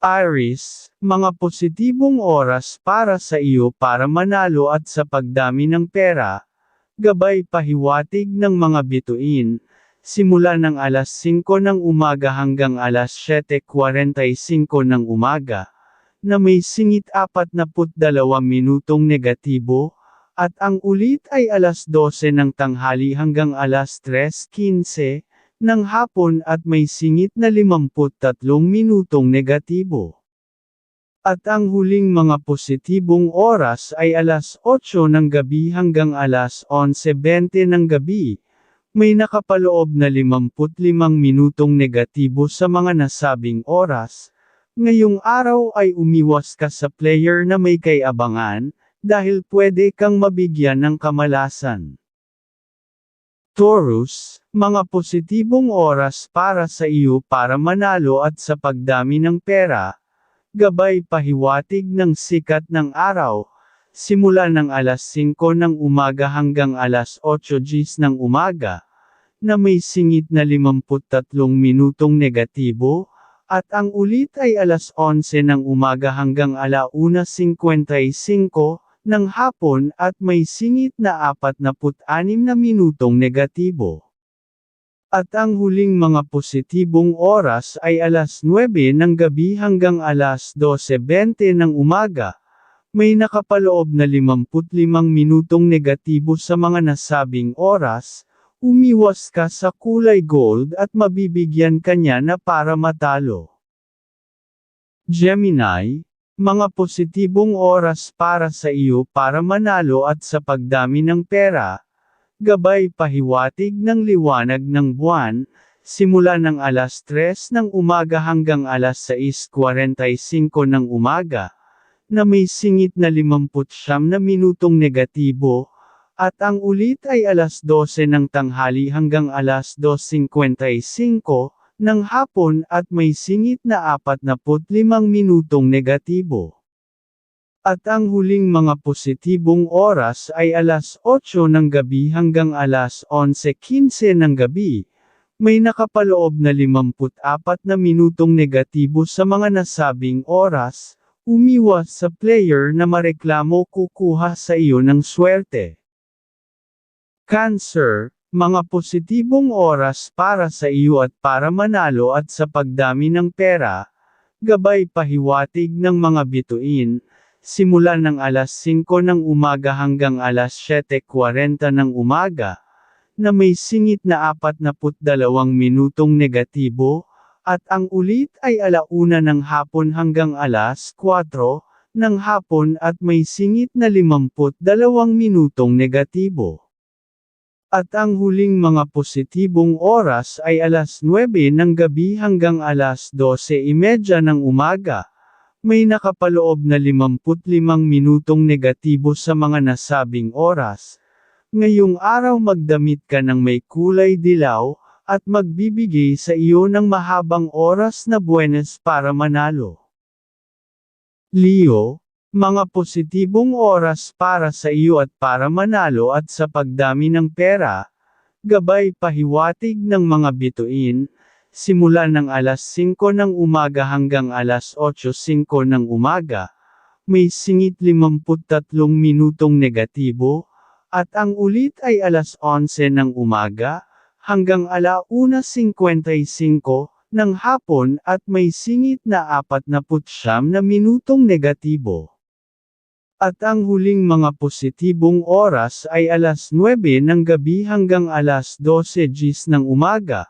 Iris, mga positibong oras para sa iyo para manalo at sa pagdami ng pera, gabay pahiwatig ng mga bituin, simula ng alas 5 ng umaga hanggang alas 7.45 ng umaga, na may singit 42 minutong negatibo, at ang ulit ay alas 12 ng tanghali hanggang alas 3.15, ng hapon at may singit na 53 minutong negatibo. At ang huling mga positibong oras ay alas 8 ng gabi hanggang alas 11.20 ng gabi. May nakapaloob na 55 minutong negatibo sa mga nasabing oras. Ngayong araw ay umiwas ka sa player na may kayabangan, dahil pwede kang mabigyan ng kamalasan. Taurus, mga positibong oras para sa iyo para manalo at sa pagdami ng pera, gabay pahiwatig ng sikat ng araw, simula ng alas 5 ng umaga hanggang alas 8 gis ng umaga, na may singit na 53 minutong negatibo, at ang ulit ay alas 11 ng umaga hanggang alauna 55, ng hapon at may singit na 46 na minutong negatibo. At ang huling mga positibong oras ay alas 9 ng gabi hanggang alas 12.20 ng umaga. May nakapaloob na 55 minutong negatibo sa mga nasabing oras, umiwas ka sa kulay gold at mabibigyan kanya na para matalo. Gemini, mga positibong oras para sa iyo para manalo at sa pagdami ng pera, gabay pahiwatig ng liwanag ng buwan, simula ng alas 3 ng umaga hanggang alas 6.45 ng umaga, na may singit na 59 na minutong negatibo, at ang ulit ay alas 12 ng tanghali hanggang alas 2.55, ng hapon at may singit na 45 minutong negatibo. At ang huling mga positibong oras ay alas 8 ng gabi hanggang alas 11.15 ng gabi. May nakapaloob na 54 na minutong negatibo sa mga nasabing oras, umiwas sa player na mareklamo kukuha sa iyo ng swerte. Cancer, mga positibong oras para sa iyo at para manalo at sa pagdami ng pera, gabay pahiwatig ng mga bituin, simula ng alas 5 ng umaga hanggang alas 7.40 ng umaga, na may singit na 42 minutong negatibo, at ang ulit ay alauna ng hapon hanggang alas 4 ng hapon at may singit na 52 minutong negatibo. At ang huling mga positibong oras ay alas 9 ng gabi hanggang alas 12.30 ng umaga. May nakapaloob na 55 minutong negatibo sa mga nasabing oras. Ngayong araw magdamit ka ng may kulay dilaw, at magbibigay sa iyo ng mahabang oras na buenas para manalo. Leo, mga positibong oras para sa iyo at para manalo at sa pagdami ng pera, gabay pahiwatig ng mga bituin, simula ng alas 5 ng umaga hanggang alas 8.05 ng umaga, may singit 53 minutong negatibo, at ang ulit ay alas 11 ng umaga, hanggang alauna 55, ng hapon at may singit na 49 na minutong negatibo. At ang huling mga positibong oras ay alas 9 ng gabi hanggang alas 12 gis ng umaga.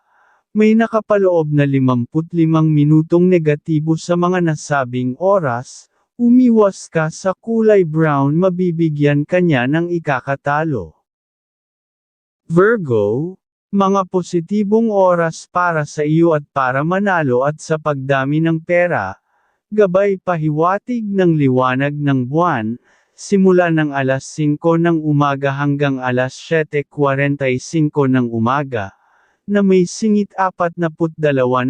May nakapaloob na 55 minutong negatibo sa mga nasabing oras, umiwas ka sa kulay brown mabibigyan kanya ng ikakatalo. Virgo, mga positibong oras para sa iyo at para manalo at sa pagdami ng pera, Gabay pahiwatig ng liwanag ng buwan, simula ng alas 5 ng umaga hanggang alas 7.45 ng umaga, na may singit 42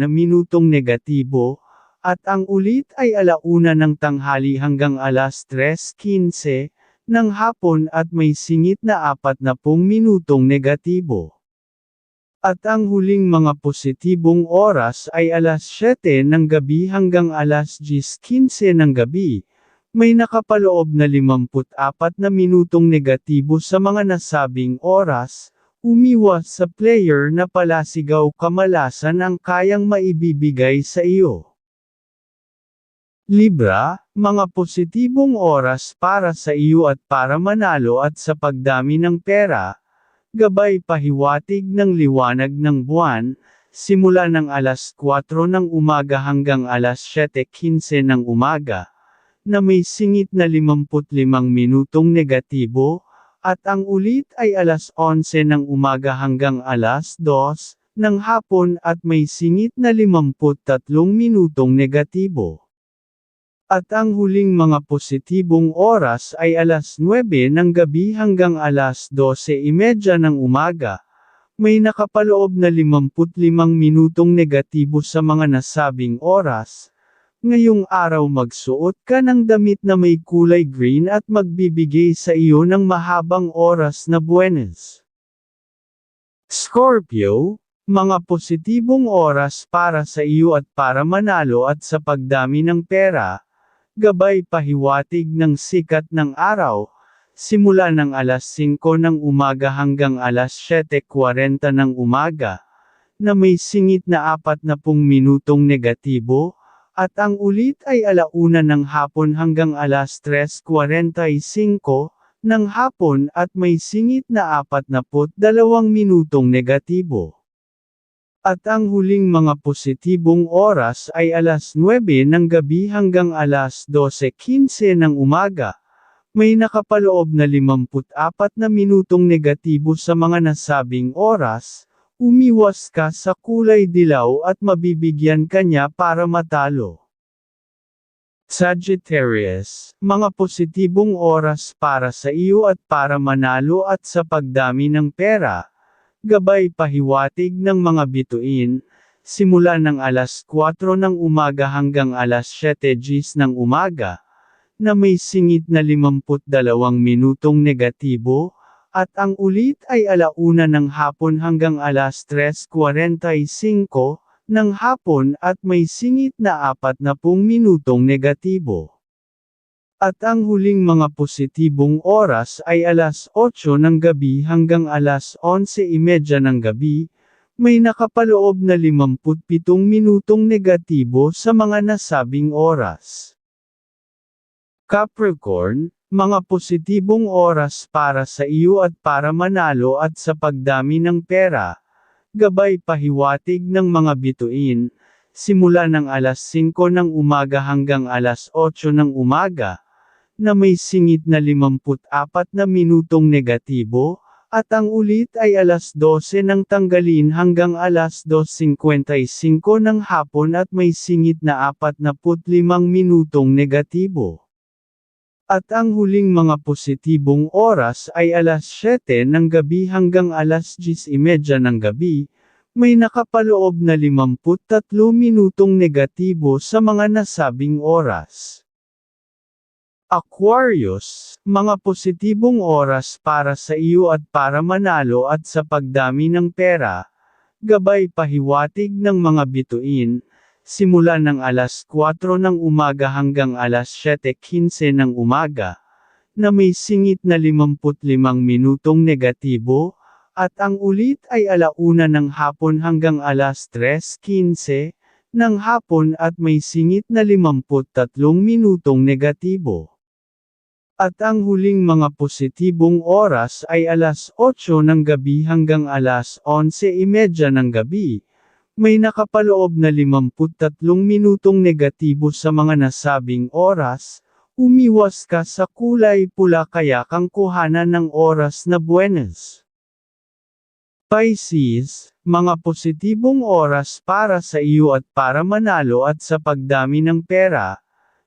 na minutong negatibo, at ang ulit ay alauna ng tanghali hanggang alas 3.15 ng hapon at may singit na 40 minutong negatibo. At ang huling mga positibong oras ay alas 7 ng gabi hanggang alas 10.15 ng gabi. May nakapaloob na 54 na minutong negatibo sa mga nasabing oras, umiwas sa player na palasigaw kamalasan ang kayang maibibigay sa iyo. Libra, mga positibong oras para sa iyo at para manalo at sa pagdami ng pera, gabay pahiwatig ng liwanag ng buwan, simula ng alas 4 ng umaga hanggang alas 7.15 ng umaga, na may singit na 55 minutong negatibo, at ang ulit ay alas 11 ng umaga hanggang alas 2 ng hapon at may singit na 53 minutong negatibo. At ang huling mga positibong oras ay alas 9 ng gabi hanggang alas 12.30 ng umaga. May nakapaloob na 55 minutong negatibo sa mga nasabing oras. Ngayong araw magsuot ka ng damit na may kulay green at magbibigay sa iyo ng mahabang oras na buenas. Scorpio, mga positibong oras para sa iyo at para manalo at sa pagdami ng pera, gabay pahiwatig ng sikat ng araw, simula ng alas 5 ng umaga hanggang alas 7.40 ng umaga, na may singit na 40 minutong negatibo, at ang ulit ay alauna ng hapon hanggang alas 3.45 ng hapon at may singit na 42 minutong negatibo. At ang huling mga positibong oras ay alas 9 ng gabi hanggang alas 12.15 ng umaga. May nakapaloob na 54 na minutong negatibo sa mga nasabing oras, umiwas ka sa kulay dilaw at mabibigyan kanya para matalo. Sagittarius, mga positibong oras para sa iyo at para manalo at sa pagdami ng pera, gabay pahiwatig ng mga bituin, simula ng alas 4 ng umaga hanggang alas 7 gis ng umaga, na may singit na 52 minutong negatibo, at ang ulit ay alauna ng hapon hanggang alas 3.45 ng hapon at may singit na 40 minutong negatibo. At ang huling mga positibong oras ay alas 8 ng gabi hanggang alas 11.30 ng gabi, may nakapaloob na 57 minutong negatibo sa mga nasabing oras. Capricorn, mga positibong oras para sa iyo at para manalo at sa pagdami ng pera, gabay pahiwatig ng mga bituin, simula ng alas 5 ng umaga hanggang alas 8 ng umaga, na may singit na 54 na minutong negatibo, at ang ulit ay alas 12 ng tanggalin hanggang alas 2.55 ng hapon at may singit na 45 minutong negatibo. At ang huling mga positibong oras ay alas 7 ng gabi hanggang alas 10.30 ng gabi, may nakapaloob na 53 minutong negatibo sa mga nasabing oras. Aquarius, mga positibong oras para sa iyo at para manalo at sa pagdami ng pera, gabay pahiwatig ng mga bituin, simula ng alas 4 ng umaga hanggang alas 7.15 ng umaga, na may singit na 55 minutong negatibo, at ang ulit ay alauna ng hapon hanggang alas 3.15 ng hapon at may singit na 53 minutong negatibo. At ang huling mga positibong oras ay alas 8 ng gabi hanggang alas 11.30 ng gabi. May nakapaloob na 53 minutong negatibo sa mga nasabing oras, umiwas ka sa kulay pula kaya kang kuhanan ng oras na buenas. Pisces, mga positibong oras para sa iyo at para manalo at sa pagdami ng pera,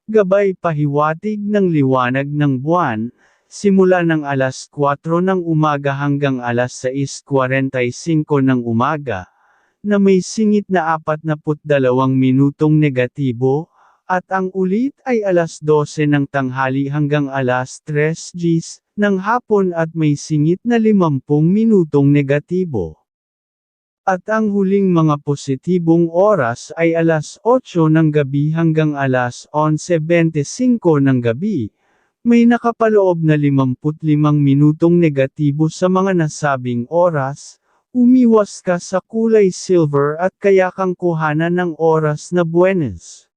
Gabay pahiwatig ng liwanag ng buwan, simula ng alas 4 ng umaga hanggang alas 6.45 ng umaga, na may singit na 42 minutong negatibo, at ang ulit ay alas 12 ng tanghali hanggang alas 3 gis ng hapon at may singit na 50 minutong negatibo. At ang huling mga positibong oras ay alas 8 ng gabi hanggang alas 11.25 ng gabi. May nakapaloob na 55 minutong negatibo sa mga nasabing oras, umiwas ka sa kulay silver at kaya kang kuhanan ng oras na buenas.